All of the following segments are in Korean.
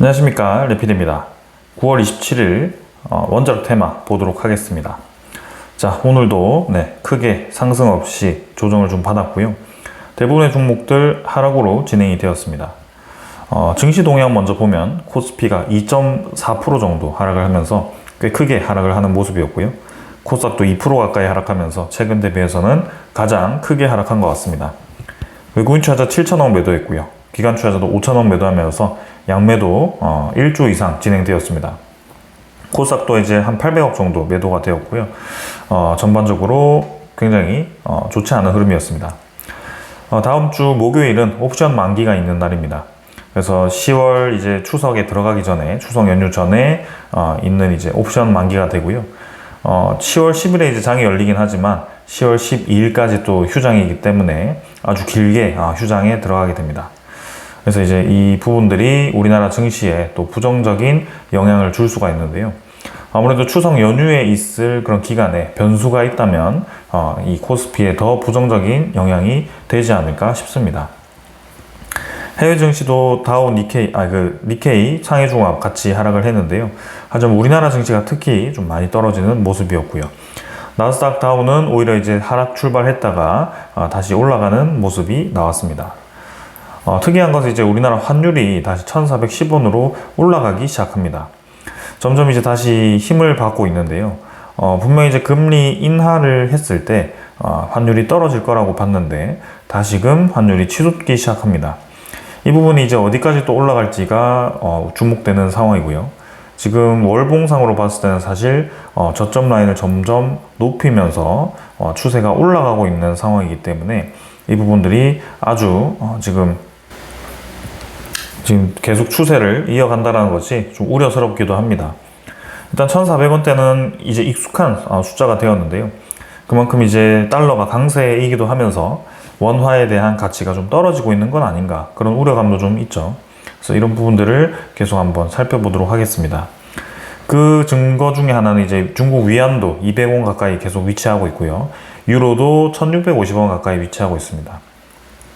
안녕하십니까. 레피드입니다. 9월 27일 어, 원자력 테마 보도록 하겠습니다. 자 오늘도 네, 크게 상승 없이 조정을 좀 받았고요. 대부분의 종목들 하락으로 진행이 되었습니다. 어, 증시 동향 먼저 보면 코스피가 2.4% 정도 하락을 하면서 꽤 크게 하락을 하는 모습이었고요. 코스닥도 2% 가까이 하락하면서 최근 대비해서는 가장 크게 하락한 것 같습니다. 외국인 투자자 7천억 매도했고요. 기관 투자자도 5천억 매도하면서 양매도 어, 1주 이상 진행되었습니다. 코스닥도 이제 한 800억 정도 매도가 되었고요. 어, 전반적으로 굉장히 어, 좋지 않은 흐름이었습니다. 어, 다음 주 목요일은 옵션 만기가 있는 날입니다. 그래서 10월 이제 추석에 들어가기 전에 추석 연휴 전에 어, 있는 이제 옵션 만기가 되고요. 어, 10월 10일에 이제 장이 열리긴 하지만 10월 12일까지 또 휴장이기 때문에 아주 길게 어, 휴장에 들어가게 됩니다. 그래서 이제 이 부분들이 우리나라 증시에 또 부정적인 영향을 줄 수가 있는데요. 아무래도 추석 연휴에 있을 그런 기간에 변수가 있다면 어, 이 코스피에 더 부정적인 영향이 되지 않을까 싶습니다. 해외 증시도 다우 니케이 아 그 니케이 상해 종합 같이 하락을 했는데요. 하지만 우리나라 증시가 특히 좀 많이 떨어지는 모습이었고요. 나스닥 다우는 오히려 이제 하락 출발했다가 어, 다시 올라가는 모습이 나왔습니다. 어, 특이한 것은 이제 우리나라 환율이 다시 1410원으로 올라가기 시작합니다. 점점 이제 다시 힘을 받고 있는데요. 어, 분명히 이제 금리 인하를 했을 때 어, 환율이 떨어질 거라고 봤는데 다시금 환율이 치솟기 시작합니다. 이 부분이 이제 어디까지 또 올라갈지가 어, 주목되는 상황이고요. 지금 월봉상으로 봤을 때는 사실 어, 저점 라인을 점점 높이면서 어, 추세가 올라가고 있는 상황이기 때문에 이 부분들이 아주 어, 지금 지금 계속 추세를 이어간다는 것이 좀 우려스럽기도 합니다. 일단 1,400원대는 이제 익숙한 어, 숫자가 되었는데요. 그만큼 이제 달러가 강세이기도 하면서 원화에 대한 가치가 좀 떨어지고 있는 건 아닌가 그런 우려감도 좀 있죠. 그래서 이런 부분들을 계속 한번 살펴보도록 하겠습니다. 그 증거 중에 하나는 이제 중국 위안도 200원 가까이 계속 위치하고 있고요. 유로도 1650원 가까이 위치하고 있습니다.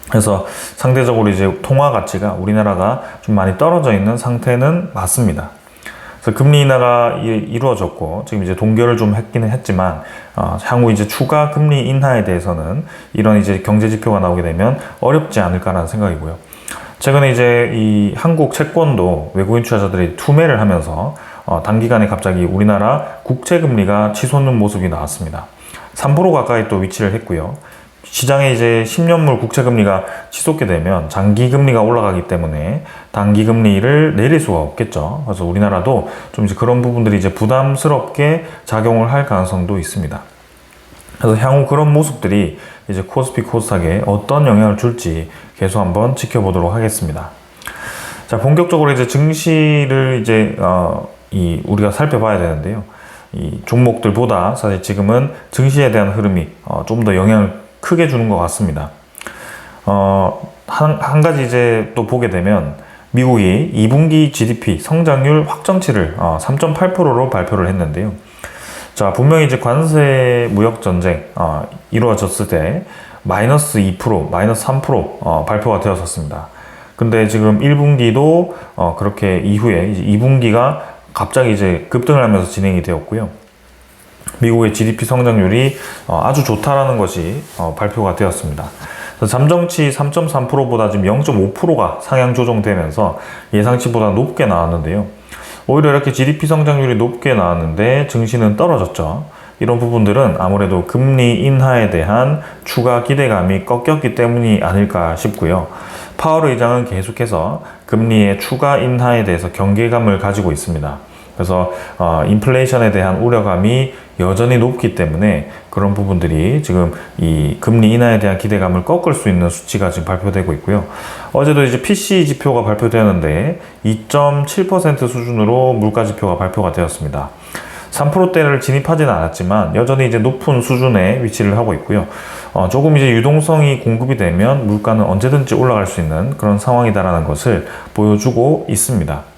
그래서 상대적으로 이제 통화 가치가 우리나라가 좀 많이 떨어져 있는 상태는 맞습니다. 그래서 금리 인하가 이루어졌고 지금 이제 동결을 좀 했기는 했지만 어, 향후 이제 추가 금리 인하에 대해서는 이런 이제 경제 지표가 나오게 되면 어렵지 않을까라는 생각이고요. 최근에 이제 이 한국 채권도 외국인 투자자들이 투매를 하면서 어, 단기간에 갑자기 우리나라 국채 금리가 치솟는 모습이 나왔습니다. 3% 가까이 또 위치를 했고요. 시장에 이제 10년물 국채금리가 치솟게 되면 장기금리가 올라가기 때문에 단기금리를 내릴 수가 없겠죠. 그래서 우리나라도 좀 이제 그런 부분들이 이제 부담스럽게 작용을 할 가능성도 있습니다. 그래서 향후 그런 모습들이 이제 코스피 코스닥에 어떤 영향을 줄지 계속 한번 지켜보도록 하겠습니다. 자, 본격적으로 이제 증시를 이제, 어, 이, 우리가 살펴봐야 되는데요. 이 종목들보다 사실 지금은 증시에 대한 흐름이 어, 좀 더 영향을 크게 주는 것 같습니다. 어, 한, 한 가지 이제 또 보게 되면 미국이 2분기 GDP 성장률 확정치를 어, 3.8%로 발표를 했는데요. 자, 분명히 이제 관세 무역 전쟁 어, 이루어졌을 때 마이너스 2%, 마이너스 3% 어, 발표가 되었었습니다. 근데 지금 1분기도 어, 그렇게 이후에 이제 2분기가 갑자기 이제 급등을 하면서 진행이 되었고요. 미국의 GDP 성장률이 어, 아주 좋다라는 것이 어, 발표가 되었습니다. 잠정치 3.3%보다 지금 0.5%가 상향 조정되면서 예상치보다 높게 나왔는데요. 오히려 이렇게 GDP 성장률이 높게 나왔는데 증시는 떨어졌죠. 이런 부분들은 아무래도 금리 인하에 대한 추가 기대감이 꺾였기 때문이 아닐까 싶고요. 파월 의장은 계속해서 금리의 추가 인하에 대해서 경계감을 가지고 있습니다. 그래서 어, 인플레이션에 대한 우려감이 여전히 높기 때문에 그런 부분들이 지금 이 금리 인하에 대한 기대감을 꺾을 수 있는 수치가 지금 발표되고 있고요. 어제도 이제 PC 지표가 발표되었는데 2.7% 수준으로 물가 지표가 발표가 되었습니다. 3%대를 진입하지는 않았지만 여전히 이제 높은 수준에 위치를 하고 있고요. 어, 조금 이제 유동성이 공급이 되면 물가는 언제든지 올라갈 수 있는 그런 상황이다라는 것을 보여주고 있습니다.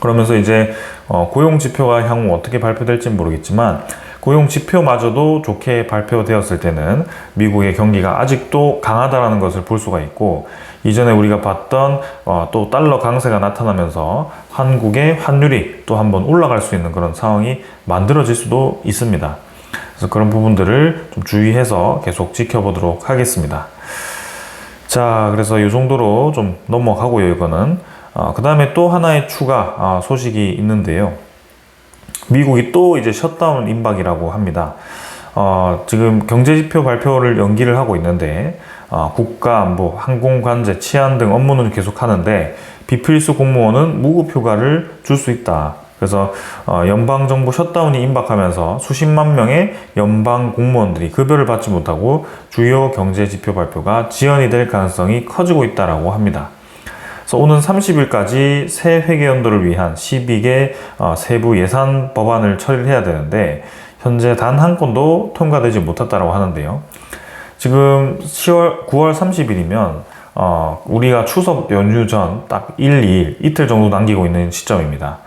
그러면서 이제 어, 고용 지표가 향후 어떻게 발표될지 모르겠지만 고용 지표마저도 좋게 발표되었을 때는 미국의 경기가 아직도 강하다라는 것을 볼 수가 있고 이전에 우리가 봤던 어, 또 달러 강세가 나타나면서 한국의 환율이 또 한번 올라갈 수 있는 그런 상황이 만들어질 수도 있습니다. 그래서 그런 부분들을 좀 주의해서 계속 지켜보도록 하겠습니다. 자, 그래서 이 정도로 좀 넘어가고요, 이거는. 어, 그 다음에 또 하나의 추가 어, 소식이 있는데요. 미국이 또 이제 셧다운 임박이라고 합니다. 어, 지금 경제지표 발표를 연기를 하고 있는데, 어, 국가 안보, 항공 관제, 치안 등 업무는 계속 하는데, 비필수 공무원은 무급 휴가를 줄 수 있다. 그래서 어, 연방 정부 셧다운이 임박하면서 수십만 명의 연방 공무원들이 급여를 받지 못하고 주요 경제 지표 발표가 지연이 될 가능성이 커지고 있다라고 합니다. 그래서 오는 30일까지 새 회계연도를 위한 12개 어, 세부 예산 법안을 처리를 해야 되는데 현재 단 한 건도 통과되지 못했다고 하는데요. 지금 10월 9월 30일이면 어, 우리가 추석 연휴 전 딱 1, 2일 이틀 정도 남기고 있는 시점입니다.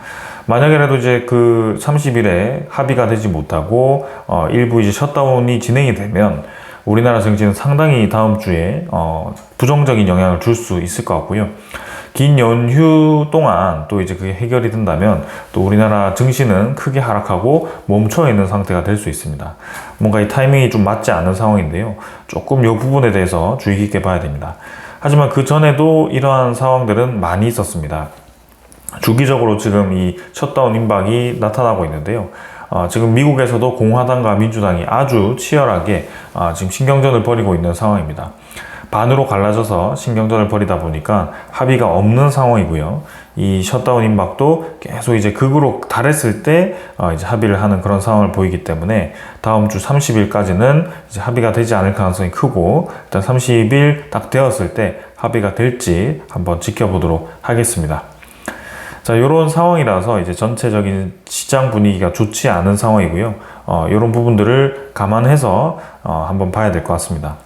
만약에라도 이제 그 30일에 합의가 되지 못하고 어, 일부 이제 셧다운이 진행이 되면 우리나라 정치는 상당히 다음 주에 어, 부정적인 영향을 줄 수 있을 것 같고요. 긴 연휴 동안 또 이제 그게 해결이 된다면 또 우리나라 증시는 크게 하락하고 멈춰 있는 상태가 될 수 있습니다. 뭔가 이 타이밍이 좀 맞지 않은 상황인데요. 조금 이 부분에 대해서 주의 깊게 봐야 됩니다. 하지만 그 전에도 이러한 상황들은 많이 있었습니다. 주기적으로 지금 이 셧다운 임박이 나타나고 있는데요. 어, 지금 미국에서도 공화당과 민주당이 아주 치열하게 어, 지금 신경전을 벌이고 있는 상황입니다. 반으로 갈라져서 신경전을 벌이다 보니까 합의가 없는 상황이고요. 이 셧다운 임박도 계속 이제 극으로 달했을 때 어, 이제 합의를 하는 그런 상황을 보이기 때문에 다음 주 30일까지는 이제 합의가 되지 않을 가능성이 크고 일단 30일 딱 되었을 때 합의가 될지 한번 지켜보도록 하겠습니다. 자, 이런 상황이라서 이제 전체적인 시장 분위기가 좋지 않은 상황이고요. 어, 이런 부분들을 감안해서 어, 한번 봐야 될 것 같습니다.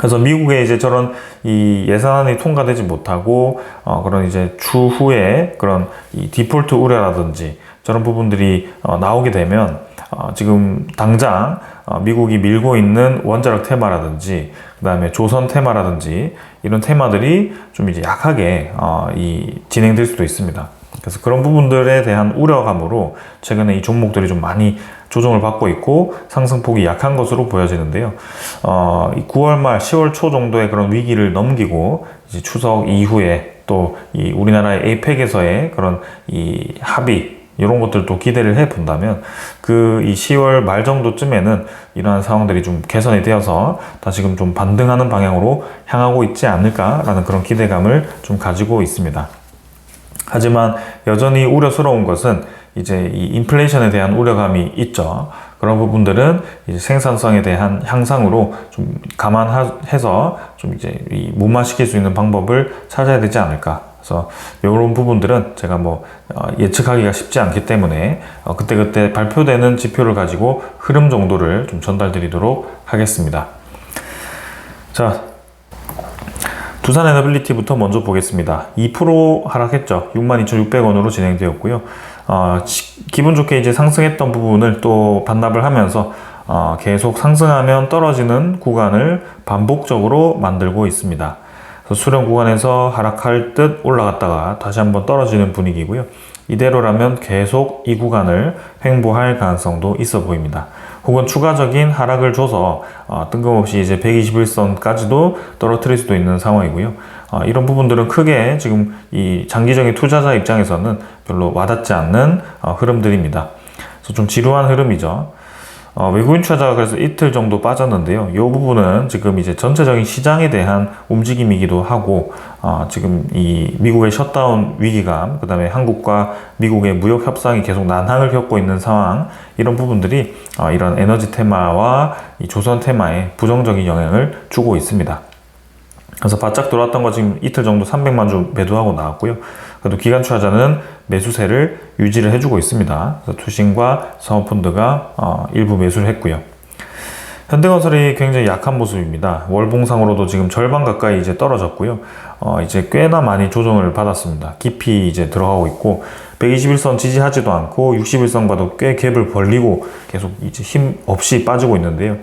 그래서 미국에 이제 저런 이 예산안이 통과되지 못하고 어, 그런 이제 추후에 그런 이 디폴트 우려라든지 저런 부분들이 어, 나오게 되면 어, 지금 당장 어, 미국이 밀고 있는 원자력 테마라든지 그다음에 조선 테마라든지 이런 테마들이 좀 이제 약하게 어, 이 진행될 수도 있습니다. 그래서 그런 부분들에 대한 우려감으로 최근에 이 종목들이 좀 많이 조정을 받고 있고 상승폭이 약한 것으로 보여지는데요. 어, 9월 말 10월 초 정도의 그런 위기를 넘기고 이제 추석 이후에 또 이 우리나라의 에이펙에서의 그런 이 합의 이런 것들도 기대를 해 본다면 그 이 10월 말 정도쯤에는 이러한 상황들이 좀 개선이 되어서 다시금 좀 반등하는 방향으로 향하고 있지 않을까라는 그런 기대감을 좀 가지고 있습니다. 하지만 여전히 우려스러운 것은 이제 이 인플레이션에 대한 우려감이 있죠. 그런 부분들은 이제 생산성에 대한 향상으로 좀 감안해서 좀 이제 이 무마시킬 수 있는 방법을 찾아야 되지 않을까. 그래서 이런 부분들은 제가 뭐 어, 예측하기가 쉽지 않기 때문에 어, 그때그때 발표되는 지표를 가지고 흐름 정도를 좀 전달드리도록 하겠습니다. 자, 두산 에너빌리티부터 먼저 보겠습니다. 2% 하락했죠. 62,600원으로 진행되었고요. 어, 기분 좋게 이제 상승했던 부분을 또 반납을 하면서 어, 계속 상승하면 떨어지는 구간을 반복적으로 만들고 있습니다. 수렴 구간에서 하락할 듯 올라갔다가 다시 한번 떨어지는 분위기고요. 이대로라면 계속 이 구간을 횡보할 가능성도 있어 보입니다. 혹은 추가적인 하락을 줘서 어, 뜬금없이 이제 121선까지도 떨어뜨릴 수도 있는 상황이고요. 어, 이런 부분들은 크게 지금 이 장기적인 투자자 입장에서는 별로 와닿지 않는 어, 흐름들입니다. 그래서 좀 지루한 흐름이죠. 어, 외국인 투자자가 그래서 이틀 정도 빠졌는데요. 이 부분은 지금 이제 전체적인 시장에 대한 움직임이기도 하고, 어, 지금 이 미국의 셧다운 위기감, 그 다음에 한국과 미국의 무역 협상이 계속 난항을 겪고 있는 상황, 이런 부분들이 어, 이런 에너지 테마와 이 조선 테마에 부정적인 영향을 주고 있습니다. 그래서 바짝 돌았던 거 지금 이틀 정도 300만 주 매도하고 나왔고요. 그래도 기관 투자자는 매수세를 유지를 해주고 있습니다. 그래서 투신과 사모펀드가 어, 일부 매수를 했고요. 현대건설이 굉장히 약한 모습입니다. 월봉상으로도 지금 절반 가까이 이제 떨어졌고요. 어, 이제 꽤나 많이 조정을 받았습니다. 깊이 이제 들어가고 있고 121선 지지하지도 않고 61선 봐도 꽤 갭을 벌리고 계속 이제 힘 없이 빠지고 있는데요.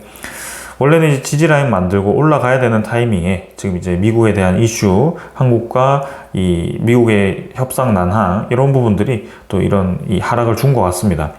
원래는 이제 지지라인 만들고 올라가야 되는 타이밍에 지금 이제 미국에 대한 이슈, 한국과 이 미국의 협상 난항 이런 부분들이 또 이런 이 하락을 준 것 같습니다.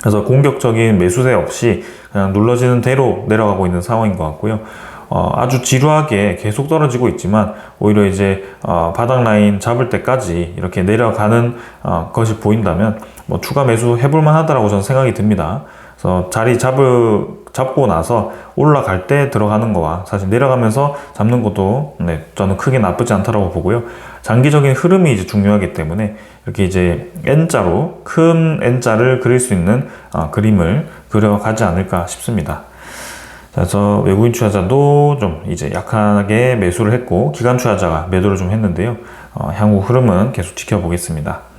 그래서 공격적인 매수세 없이 그냥 눌러지는 대로 내려가고 있는 상황인 것 같고요. 어, 아주 지루하게 계속 떨어지고 있지만 오히려 이제 어, 바닥 라인 잡을 때까지 이렇게 내려가는 어, 것이 보인다면 뭐 추가 매수 해볼 만하다라고 저는 생각이 듭니다. 그래서 자리 잡을 잡고 나서 올라갈 때 들어가는 거와 사실 내려가면서 잡는 것도 네, 저는 크게 나쁘지 않다라고 보고요. 장기적인 흐름이 이제 중요하기 때문에 이렇게 이제 N자로 큰 N자를 그릴 수 있는 어, 그림을 그려가지 않을까 싶습니다. 그래서 외국인 투자자도 좀 이제 약하게 매수를 했고 기관 투자자가 매도를 좀 했는데요. 어, 향후 흐름은 계속 지켜보겠습니다.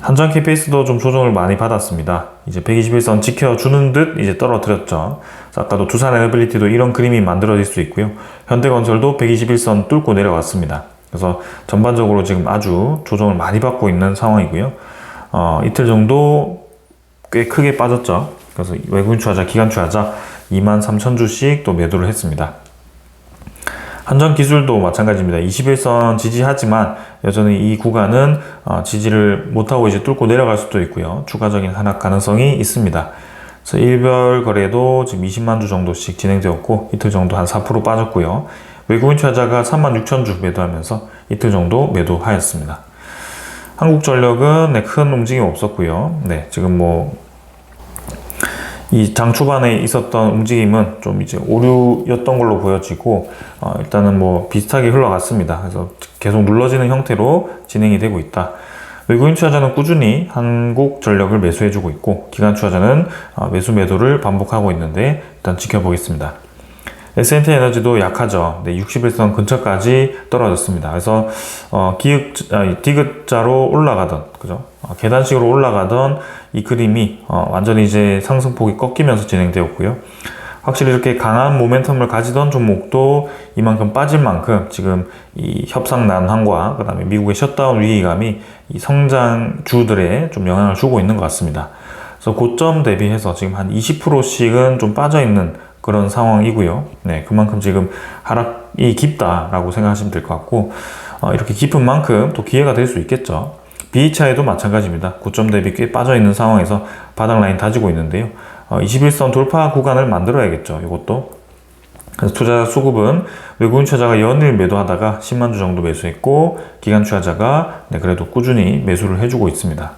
한전 KPS도 좀 조정을 많이 받았습니다. 이제 121선 지켜주는 듯 이제 떨어뜨렸죠. 아까도 두산 에너빌리티도 이런 그림이 만들어질 수 있고요. 현대건설도 121선 뚫고 내려왔습니다. 그래서 전반적으로 지금 아주 조정을 많이 받고 있는 상황이고요. 어, 이틀 정도 꽤 크게 빠졌죠. 그래서 외국인 투자자, 기관 투자자 2만 3천 주씩 또 매도를 했습니다. 한전 기술도 마찬가지입니다. 21선 지지하지만 여전히 이 구간은 어, 지지를 못하고 이제 뚫고 내려갈 수도 있고요. 추가적인 하락 가능성이 있습니다. 그래서 일별 거래도 지금 20만 주 정도씩 진행되었고 이틀 정도 한 4% 빠졌고요. 외국인 투자자가 3만 6천 주 매도하면서 이틀 정도 매도하였습니다. 한국전력은 네, 큰 움직임 없었고요. 네, 지금 뭐 이 장 초반에 있었던 움직임은 좀 이제 오류였던 걸로 보여지고 어, 일단은 뭐 비슷하게 흘러갔습니다. 그래서 계속 눌러지는 형태로 진행이 되고 있다. 외국인 투자자는 꾸준히 한국 전력을 매수해주고 있고 기관 투자자는 어, 매수 매도를 반복하고 있는데 일단 지켜보겠습니다. S&T 에너지도 약하죠. 네, 61선 근처까지 떨어졌습니다. 그래서 어, 기획 아, 디귿자로 올라가던 그죠? 어, 계단식으로 올라가던 이 그림이 어, 완전히 이제 상승폭이 꺾이면서 진행되었고요. 확실히 이렇게 강한 모멘텀을 가지던 종목도 이만큼 빠질 만큼 지금 이 협상 난항과 그다음에 미국의 셧다운 위기감이 이 성장 주들에 좀 영향을 주고 있는 것 같습니다. 그래서 고점 대비해서 지금 한 20%씩은 좀 빠져 있는 그런 상황이고요. 네, 그만큼 지금 하락이 깊다라고 생각하시면 될 것 같고 어, 이렇게 깊은 만큼 또 기회가 될 수 있겠죠. BHI도 마찬가지입니다. 고점 대비 꽤 빠져 있는 상황에서 바닥 라인 다지고 있는데요. 어, 21선 돌파 구간을 만들어야겠죠. 이것도. 그래서 투자 수급은 외국인 투자자가 연일 매도하다가 10만 주 정도 매수했고 기관 투자자가 네, 그래도 꾸준히 매수를 해주고 있습니다.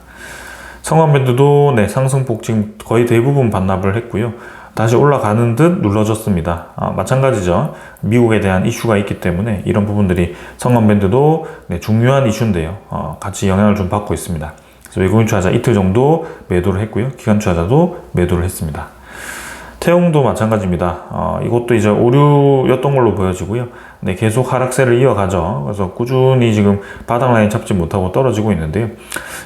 성원밴드도 네, 상승폭 지금 거의 대부분 반납을 했고요. 다시 올라가는 듯 눌러졌습니다. 아, 마찬가지죠. 미국에 대한 이슈가 있기 때문에 이런 부분들이 성원밴드도 네, 중요한 이슈인데요. 어, 같이 영향을 좀 받고 있습니다. 그래서 외국인 투자자 이틀 정도 매도를 했고요. 기관 투자자도 매도를 했습니다. 태용도 마찬가지입니다. 어, 이것도 이제 오류였던 걸로 보여지고요. 네, 계속 하락세를 이어가죠. 그래서 꾸준히 지금 바닥 라인 잡지 못하고 떨어지고 있는데요.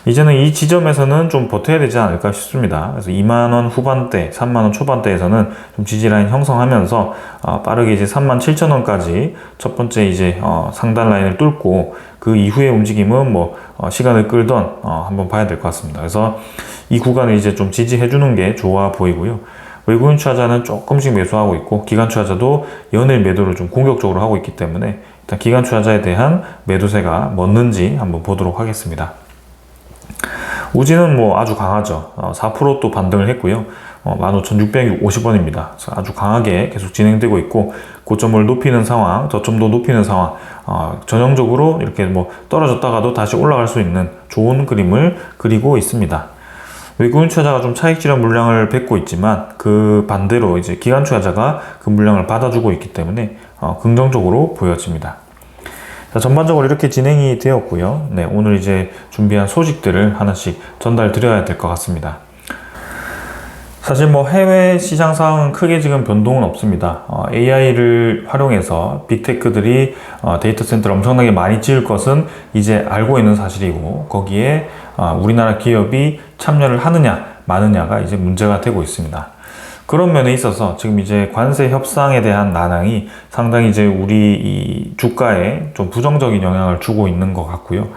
이제는 이 지점에서는 좀 버텨야 되지 않을까 싶습니다. 그래서 2만 원 후반대, 3만 원 초반대에서는 좀 지지 라인 형성하면서 어, 빠르게 이제 3만 7천 원까지 첫 번째 이제 어, 상단 라인을 뚫고 그 이후의 움직임은 뭐 어, 시간을 끌던 어, 한번 봐야 될 것 같습니다. 그래서 이 구간을 이제 좀 지지해 주는 게 좋아 보이고요. 외국인 투자자는 조금씩 매수하고 있고 기관 투자자도 연일 매도를 좀 공격적으로 하고 있기 때문에 일단 기관 투자자에 대한 매도세가 멎는지 한번 보도록 하겠습니다. 우지는 뭐 아주 강하죠. 4%또 어, 반등을 했고요. 15,650원입니다. 아주 강하게 계속 진행되고 있고 고점을 높이는 상황, 저점도 높이는 상황, 어, 전형적으로 이렇게 뭐 떨어졌다가도 다시 올라갈 수 있는 좋은 그림을 그리고 있습니다. 외국인 투자자가 좀 차익 실현 물량을 뱉고 있지만 그 반대로 이제 기관 투자자가 그 물량을 받아주고 있기 때문에 어, 긍정적으로 보여집니다. 자, 전반적으로 이렇게 진행이 되었고요. 네, 오늘 이제 준비한 소식들을 하나씩 전달 드려야 될 것 같습니다. 사실 뭐 해외 시장 상황은 크게 지금 변동은 없습니다. 어, AI를 활용해서 빅테크들이 어, 데이터 센터를 엄청나게 많이 지을 것은 이제 알고 있는 사실이고 거기에 어, 우리나라 기업이 참여를 하느냐 마느냐가 이제 문제가 되고 있습니다. 그런 면에 있어서 지금 이제 관세 협상에 대한 난항이 상당히 이제 우리 이 주가에 좀 부정적인 영향을 주고 있는 것 같고요.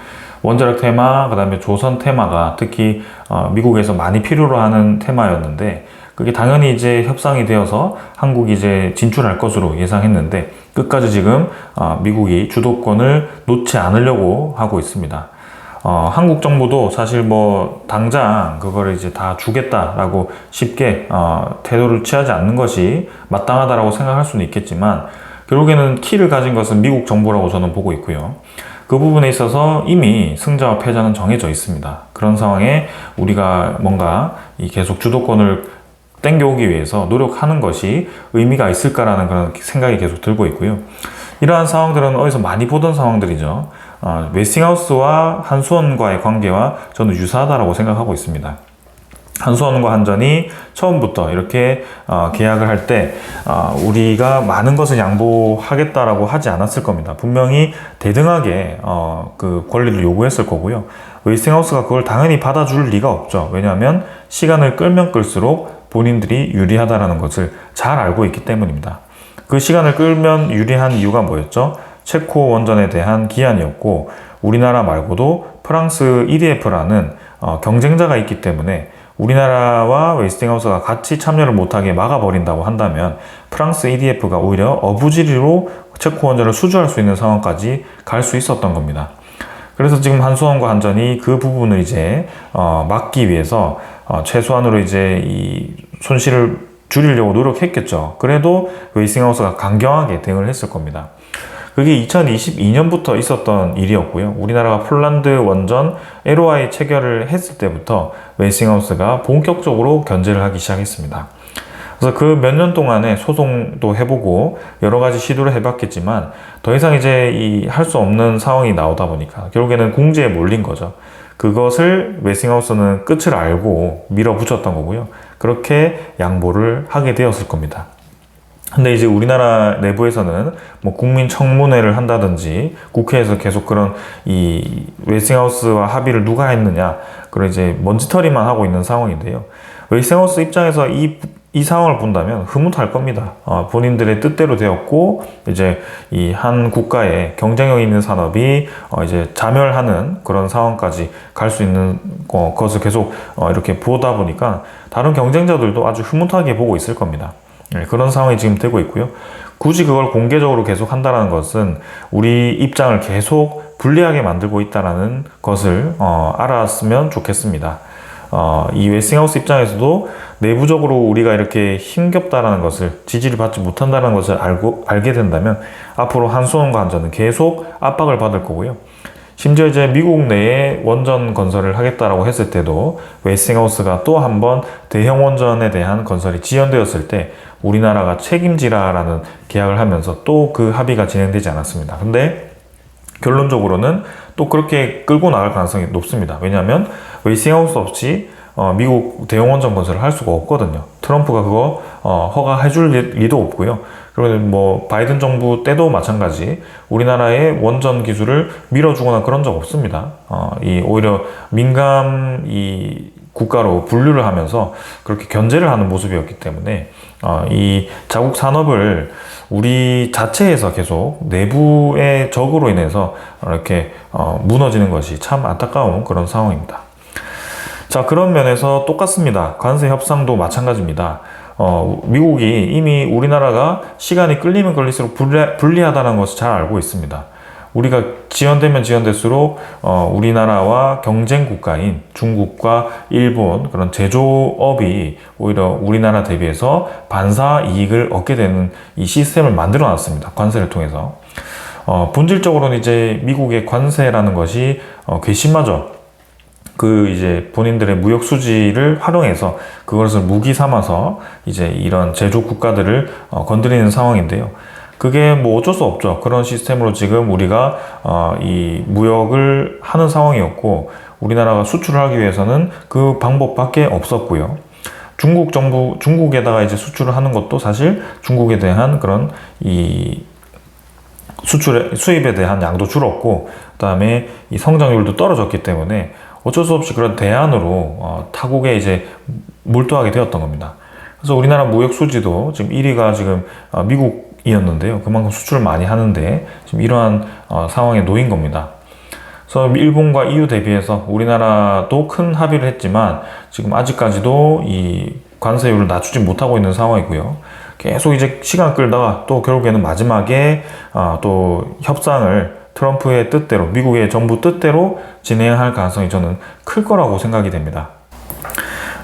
원자력 테마, 그 다음에 조선 테마가 특히 어, 미국에서 많이 필요로 하는 테마였는데 그게 당연히 이제 협상이 되어서 한국이 이제 진출할 것으로 예상했는데 끝까지 지금 어, 미국이 주도권을 놓지 않으려고 하고 있습니다. 어, 한국 정부도 사실 뭐 당장 그거를 이제 다 주겠다라고 쉽게 어, 태도를 취하지 않는 것이 마땅하다라고 생각할 수는 있겠지만 결국에는 키를 가진 것은 미국 정부라고 저는 보고 있고요. 그 부분에 있어서 이미 승자와 패자는 정해져 있습니다. 그런 상황에 우리가 뭔가 이 계속 주도권을 땡겨오기 위해서 노력하는 것이 의미가 있을까라는 그런 생각이 계속 들고 있고요. 이러한 상황들은 어디서 많이 보던 상황들이죠. 어, 웨스팅하우스와 한수원과의 관계와 저는 유사하다고 생각하고 있습니다. 한수원과 한전이 처음부터 이렇게 어, 계약을 할때 어, 우리가 많은 것을 양보하겠다라고 하지 않았을 겁니다. 분명히 대등하게 어, 그 권리를 요구했을 거고요. 웨스팅하우스가 그걸 당연히 받아줄 리가 없죠. 왜냐하면 시간을 끌면 끌수록 본인들이 유리하다라는 것을 잘 알고 있기 때문입니다. 그 시간을 끌면 유리한 이유가 뭐였죠? 체코 원전에 대한 기한이었고 우리나라 말고도 프랑스 EDF라는 어, 경쟁자가 있기 때문에 우리나라와 웨스팅하우스가 같이 참여를 못하게 막아버린다고 한다면 프랑스 EDF가 오히려 어부지리로 체코 원전을 수주할 수 있는 상황까지 갈 수 있었던 겁니다. 그래서 지금 한수원과 한전이 그 부분을 이제 어, 막기 위해서 어, 최소한으로 이제 이 손실을 줄이려고 노력했겠죠. 그래도 웨이싱하우스가 강경하게 대응을 했을 겁니다. 그게 2022년부터 있었던 일이었고요. 우리나라가 폴란드 원전 LOI 체결을 했을 때부터 웨이싱하우스가 본격적으로 견제를 하기 시작했습니다. 그래서 그 몇 년 동안에 소송도 해보고 여러 가지 시도를 해봤겠지만 더 이상 이제 이 할 수 없는 상황이 나오다 보니까 결국에는 궁지에 몰린 거죠. 그것을 웨싱하우스는 끝을 알고 밀어붙였던 거고요. 그렇게 양보를 하게 되었을 겁니다. 근데 이제 우리나라 내부에서는 뭐 국민 청문회를 한다든지 국회에서 계속 그런 이 웨스팅하우스와 합의를 누가 했느냐 그런 이제 먼지털이만 하고 있는 상황인데요. 웨스팅하우스 입장에서 이, 이 상황을 본다면 흐뭇할 겁니다. 어, 본인들의 뜻대로 되었고 이제 이 한 국가의 경쟁력 있는 산업이 어, 이제 자멸하는 그런 상황까지 갈 수 있는 어, 것을 계속 어, 이렇게 보다 보니까 다른 경쟁자들도 아주 흐뭇하게 보고 있을 겁니다. 네, 그런 상황이 지금 되고 있고요. 굳이 그걸 공개적으로 계속 한다는 것은 우리 입장을 계속 불리하게 만들고 있다는 것을 어, 알았으면 좋겠습니다. 어, 이 웨스팅하우스 입장에서도 내부적으로 우리가 이렇게 힘겹다라는 것을 지지를 받지 못한다는 것을 알고 알게 된다면 앞으로 한수원과 한전은 계속 압박을 받을 거고요. 심지어 이제 미국 내에 원전 건설을 하겠다라고 했을 때도 웨스팅하우스가 또 한 번 대형 원전에 대한 건설이 지연되었을 때 우리나라가 책임지라라는 계약을 하면서 또 그 합의가 진행되지 않았습니다. 근데 결론적으로는 또 그렇게 끌고 나갈 가능성이 높습니다. 왜냐하면 웨스팅하우스 없이 어, 미국 대형 원전 건설을 할 수가 없거든요. 트럼프가 그거 어, 허가해줄 리도 없고요. 그리고 뭐 바이든 정부 때도 마찬가지 우리나라의 원전 기술을 밀어주거나 그런 적 없습니다. 어, 이 오히려 민감 이 국가로 분류를 하면서 그렇게 견제를 하는 모습이었기 때문에 어, 이 자국 산업을 우리 자체에서 계속 내부의 적으로 인해서 이렇게 어, 무너지는 것이 참 안타까운 그런 상황입니다. 자 그런 면에서 똑같습니다. 관세 협상도 마찬가지입니다. 어, 미국이 이미 우리나라가 시간이 끌리면 끌릴수록 불리, 불리 하다는 것을 잘 알고 있습니다. 우리가 지연되면 지연될수록 어, 우리나라와 경쟁 국가인 중국과 일본 그런 제조업이 오히려 우리나라 대비해서 반사 이익을 얻게 되는 이 시스템을 만들어 놨습니다. 관세를 통해서. 어, 본질적으로는 이제 미국의 관세라는 것이 어, 괘씸하죠. 그 이제 본인들의 무역 수지를 활용해서 그것을 무기 삼아서 이제 이런 제조 국가들을 어, 건드리는 상황인데요. 그게 뭐 어쩔 수 없죠. 그런 시스템으로 지금 우리가 어, 이 무역을 하는 상황이었고 우리나라가 수출을 하기 위해서는 그 방법밖에 없었고요. 중국 정부 중국에다가 이제 수출을 하는 것도 사실 중국에 대한 그런 이 수출의 수입에 대한 양도 줄었고 그다음에 이 성장률도 떨어졌기 때문에 어쩔 수 없이 그런 대안으로 어, 타국에 이제 몰두하게 되었던 겁니다. 그래서 우리나라 무역 수지도 지금 1위가 지금 어, 미국이었는데요. 그만큼 수출을 많이 하는데 지금 이러한 어, 상황에 놓인 겁니다. 그래서 일본과 EU 대비해서 우리나라도 큰 합의를 했지만 지금 아직까지도 이 관세율을 낮추지 못하고 있는 상황이고요. 계속 이제 시간 끌다가 또 결국에는 마지막에 아, 또 협상을 트럼프의 뜻대로 미국의 정부 뜻대로 진행할 가능성이 저는 클 거라고 생각이 됩니다.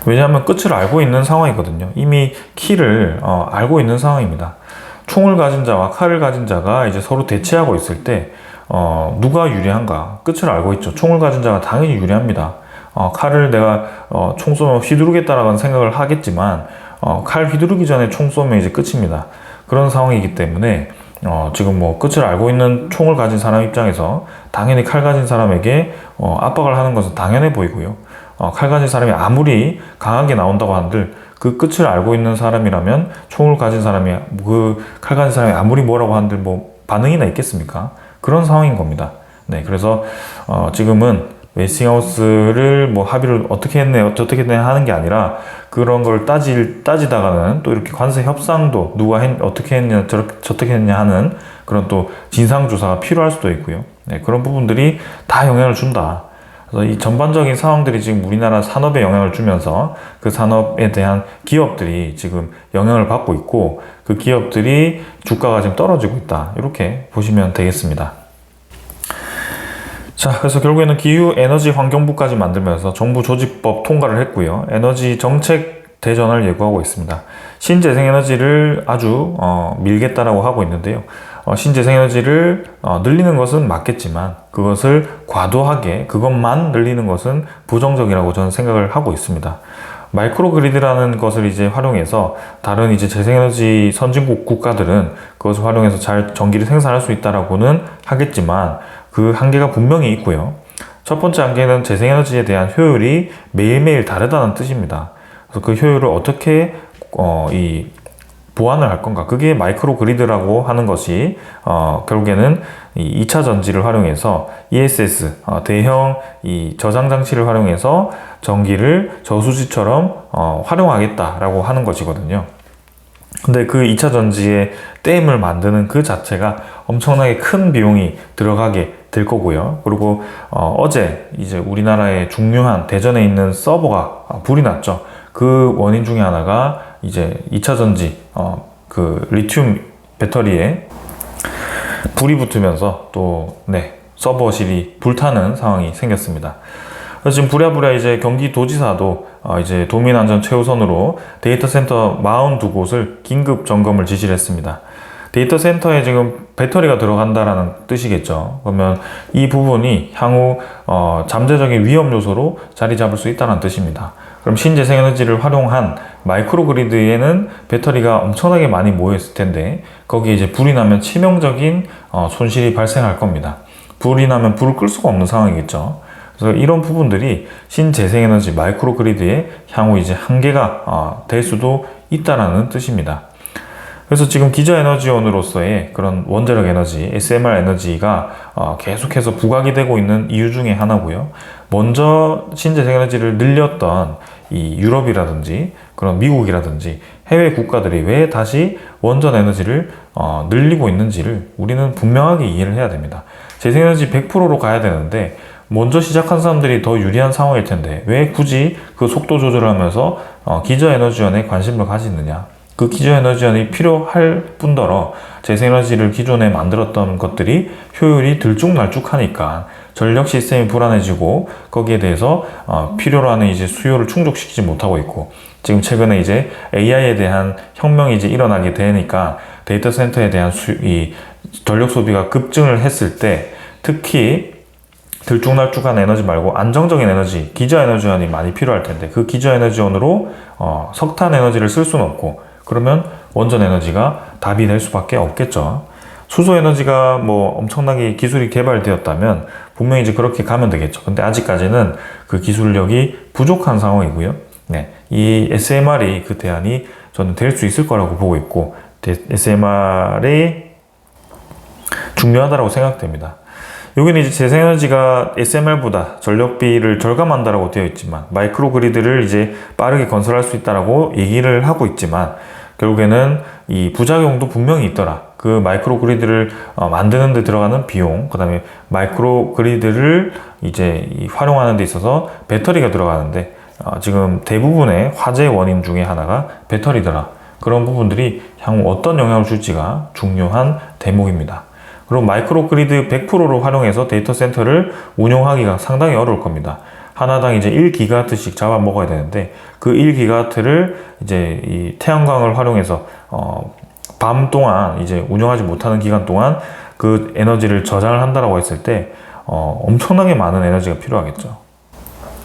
왜냐하면 끝을 알고 있는 상황이거든요. 이미 키를 어, 알고 있는 상황입니다. 총을 가진 자와 칼을 가진 자가 이제 서로 대치하고 있을 때 어, 누가 유리한가 끝을 알고 있죠. 총을 가진 자가 당연히 유리합니다. 어, 칼을 내가 어, 총 쏘면 휘두르겠다라는 생각을 하겠지만 어, 칼 휘두르기 전에 총 쏘면 이제 끝입니다. 그런 상황이기 때문에 어, 지금 뭐 끝을 알고 있는 총을 가진 사람 입장에서 당연히 칼 가진 사람에게 어, 압박을 하는 것은 당연해 보이고요. 어, 칼 가진 사람이 아무리 강하게 나온다고 한들 그 끝을 알고 있는 사람이라면 총을 가진 사람이 그 칼 가진 사람이 아무리 뭐라고 한들 뭐 반응이나 있겠습니까? 그런 상황인 겁니다. 네, 그래서 어, 지금은 웨스팅하우스를 뭐 합의를 어떻게 했네 어떻게 했네 하는 게 아니라 그런 걸 따질 따지다가는 또 이렇게 관세 협상도 누가 했, 어떻게 했냐 저, 저떻게 했냐 하는 그런 또 진상 조사가 필요할 수도 있고요. 네, 그런 부분들이 다 영향을 준다. 그래서 이 전반적인 상황들이 지금 우리나라 산업에 영향을 주면서 그 산업에 대한 기업들이 지금 영향을 받고 있고 그 기업들이 주가가 지금 떨어지고 있다. 이렇게 보시면 되겠습니다. 자, 그래서 결국에는 기후 에너지 환경부까지 만들면서 정부 조직법 통과를 했고요. 에너지 정책 대전을 예고하고 있습니다. 신재생에너지를 아주 어, 밀겠다라고 하고 있는데요. 어, 신재생에너지를 어, 늘리는 것은 맞겠지만 그것을 과도하게 그것만 늘리는 것은 부정적이라고 저는 생각을 하고 있습니다. 마이크로 그리드라는 것을 이제 활용해서 다른 이제 재생에너지 선진국 국가들은 그것을 활용해서 잘 전기를 생산할 수 있다라고는 하겠지만 그 한계가 분명히 있고요. 첫 번째 한계는 재생에너지에 대한 효율이 매일매일 다르다는 뜻입니다. 그래서 그 효율을 어떻게 어, 이 보완을 할 건가? 그게 마이크로 그리드라고 하는 것이 어, 결국에는 이 2차 전지를 활용해서 ESS 어, 대형 이 저장 장치를 활용해서 전기를 저수지처럼 어, 활용하겠다라고 하는 것이거든요. 근데 그 2차 전지의 댐을 만드는 그 자체가 엄청나게 큰 비용이 들어가게 될 거고요. 그리고 어, 제 이제 우리나라의 중요한 대전에 있는 서버가 불이 났죠. 그 원인 중에 하나가 이제 2차 전지 어, 그 리튬 배터리에 불이 붙으면서 또 네, 서버실이 불타는 상황이 생겼습니다. 그래서 지금 부랴부랴 이제 경기도지사도 어, 이제 도민 안전 최우선으로 데이터 센터 42곳을 긴급 점검을 지시를 했습니다. 데이터 센터에 지금 배터리가 들어간다라는 뜻이겠죠. 그러면 이 부분이 향후 어, 잠재적인 위험 요소로 자리 잡을 수 있다는 뜻입니다. 그럼 신재생에너지를 활용한 마이크로 그리드에는 배터리가 엄청나게 많이 모여있을 텐데 거기에 이제 불이 나면 치명적인 어, 손실이 발생할 겁니다. 불이 나면 불을 끌 수가 없는 상황이겠죠. 그래서 이런 부분들이 신재생에너지 마이크로 그리드의 향후 이제 한계가 어, 될 수도 있다라는 뜻입니다. 그래서 지금 기저 에너지원으로서의 그런 원자력 에너지, SMR 에너지가 어, 계속해서 부각이 되고 있는 이유 중에 하나고요. 먼저 신재생 에너지를 늘렸던 이 유럽이라든지 그런 미국이라든지 해외 국가들이 왜 다시 원전 에너지를 어, 늘리고 있는지를 우리는 분명하게 이해를 해야 됩니다. 재생에너지 100%로 가야 되는데 먼저 시작한 사람들이 더 유리한 상황일 텐데 왜 굳이 그 속도 조절을 하면서 어, 기저 에너지원에 관심을 가지느냐. 그 기저 에너지원이 필요할 뿐더러 재생에너지를 기존에 만들었던 것들이 효율이 들쭉날쭉하니까 전력 시스템이 불안해지고 거기에 대해서 어, 필요로 하는 이제 수요를 충족시키지 못하고 있고 지금 최근에 이제 AI에 대한 혁명이 이제 일어나게 되니까 데이터 센터에 대한 수, 이 전력 소비가 급증을 했을 때 특히 들쭉날쭉한 에너지 말고 안정적인 에너지, 기저 에너지원이 많이 필요할 텐데 그 기저 에너지원으로 어, 석탄 에너지를 쓸 수는 없고 그러면 원전 에너지가 답이 될 수밖에 없겠죠. 수소 에너지가 뭐 엄청나게 기술이 개발되었다면 분명히 이제 그렇게 가면 되겠죠. 근데 아직까지는 그 기술력이 부족한 상황이고요. 네. 이 SMR이 그 대안이 저는 될 수 있을 거라고 보고 있고, SMR이 중요하다고 생각됩니다. 여기는 이제 재생에너지가 SMR보다 전력비를 절감한다라고 되어 있지만 마이크로 그리드를 이제 빠르게 건설할 수 있다라고 얘기를 하고 있지만 결국에는 이 부작용도 분명히 있더라. 그 마이크로 그리드를 어, 만드는 데 들어가는 비용, 그 다음에 마이크로 그리드를 이제 이 활용하는 데 있어서 배터리가 들어가는데 어, 지금 대부분의 화재 원인 중에 하나가 배터리더라. 그런 부분들이 향후 어떤 영향을 줄지가 중요한 대목입니다. 그리고 마이크로 그리드 100%로 활용해서 데이터 센터를 운영하기가 상당히 어려울 겁니다. 하나당 이제 1기가와트씩 잡아 먹어야 되는데 그 1기가와트를 이제 이 태양광을 활용해서 어, 밤 동안 이제 운영하지 못하는 기간 동안 그 에너지를 저장을 한다라고 했을 때 어, 엄청나게 많은 에너지가 필요하겠죠.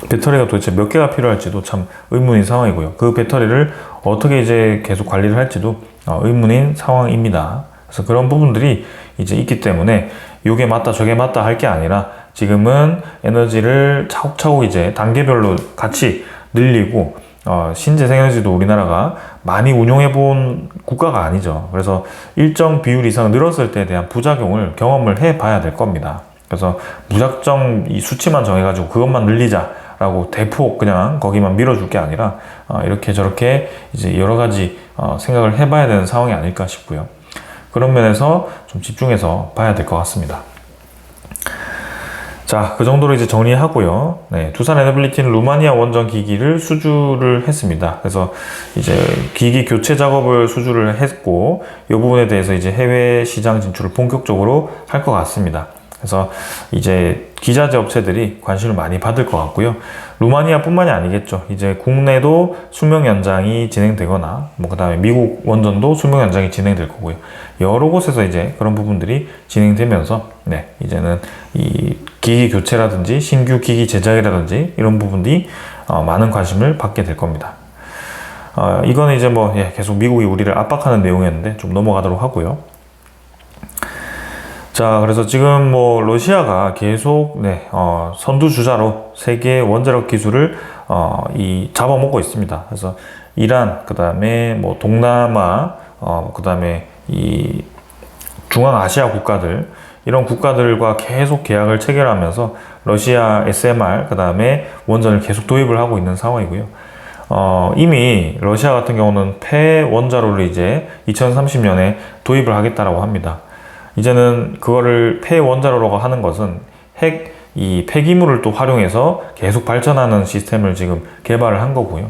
배터리가 도대체 몇 개가 필요할지도 참 의문인 상황이고요. 그 배터리를 어떻게 이제 계속 관리를 할지도 어, 의문인 상황입니다. 그래서 그런 부분들이 이제 있기 때문에 요게 맞다 저게 맞다 할 게 아니라 지금은 에너지를 차곡차곡 이제 단계별로 같이 늘리고 어, 신재생 에너지도 우리나라가 많이 운용해 본 국가가 아니죠. 그래서 일정 비율 이상 늘었을 때에 대한 부작용을 경험을 해 봐야 될 겁니다. 그래서 무작정 이 수치만 정해가지고 그것만 늘리자라고 대폭 그냥 거기만 밀어줄 게 아니라 어, 이렇게 저렇게 이제 여러 가지 어, 생각을 해봐야 되는 상황이 아닐까 싶고요. 그런 면에서 좀 집중해서 봐야 될 것 같습니다. 자, 그 정도로 이제 정리하고요. 네, 두산 에너빌리티는 루마니아 원전 기기를 수주를 했습니다. 그래서 이제 기기 교체 작업을 수주를 했고, 이 부분에 대해서 이제 해외 시장 진출을 본격적으로 할 것 같습니다. 그래서 이제 기자재 업체들이 관심을 많이 받을 것 같고요. 루마니아뿐만이 아니겠죠. 이제 국내도 수명 연장이 진행되거나, 뭐 그다음에 미국 원전도 수명 연장이 진행될 거고요. 여러 곳에서 이제 그런 부분들이 진행되면서, 네, 이제는 이 기기 교체라든지 신규 기기 제작이라든지 이런 부분들이 어, 많은 관심을 받게 될 겁니다. 어, 이거는 이제 뭐 예, 계속 미국이 우리를 압박하는 내용이었는데 좀 넘어가도록 하고요. 자, 그래서 지금 뭐 러시아가 계속 네, 어, 선두 주자로 세계 원자력 기술을 어, 이 잡아먹고 있습니다. 그래서 이란, 그 다음에 뭐 동남아, 어, 그 다음에 이 중앙아시아 국가들 이런 국가들과 계속 계약을 체결하면서 러시아 SMR 그 다음에 원전을 계속 도입을 하고 있는 상황이고요. 어, 이미 러시아 같은 경우는 폐 원자로를 이제 2030년에 도입을 하겠다라고 합니다. 이제는 그거를 폐 원자로라고 하는 것은 핵 이 폐기물을 또 활용해서 계속 발전하는 시스템을 지금 개발을 한 거고요.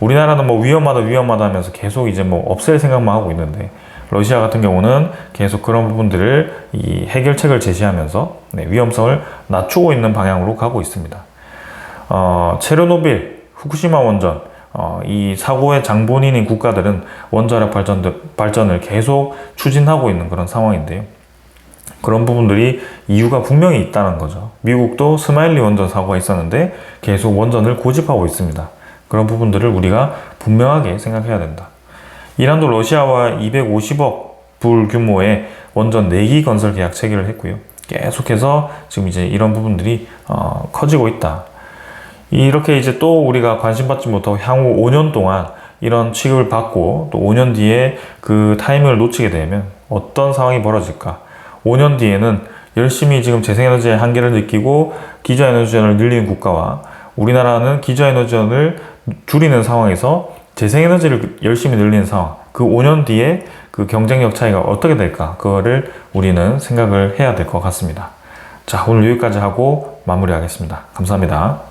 우리나라는 뭐 위험하다 위험하다 하면서 계속 이제 뭐 없앨 생각만 하고 있는데 러시아 같은 경우는 계속 그런 부분들을 이 해결책을 제시하면서 네, 위험성을 낮추고 있는 방향으로 가고 있습니다. 어, 체르노빌, 후쿠시마 원전, 어, 이 사고의 장본인인 국가들은 원자력 발전, 발전을 계속 추진하고 있는 그런 상황인데요. 그런 부분들이 이유가 분명히 있다는 거죠. 미국도 스마일리 원전 사고가 있었는데 계속 원전을 고집하고 있습니다. 그런 부분들을 우리가 분명하게 생각해야 된다. 이란도 러시아와 250억 불 규모의 원전 4기 건설 계약 체결을 했고요. 계속해서 지금 이제 이런 부분들이 어, 커지고 있다. 이렇게 이제 또 우리가 관심 받지 못하고 향후 5년 동안 이런 취급을 받고 또 5년 뒤에 그 타이밍을 놓치게 되면 어떤 상황이 벌어질까? 5년 뒤에는 열심히 지금 재생에너지의 한계를 느끼고 기저에너지전을 늘리는 국가와 우리나라는 기저에너지전을 줄이는 상황에서 재생에너지를 열심히 늘리는 상황, 그 5년 뒤에 그 경쟁력 차이가 어떻게 될까? 그거를 우리는 생각을 해야 될 것 같습니다. 자, 오늘 여기까지 하고 마무리하겠습니다. 감사합니다.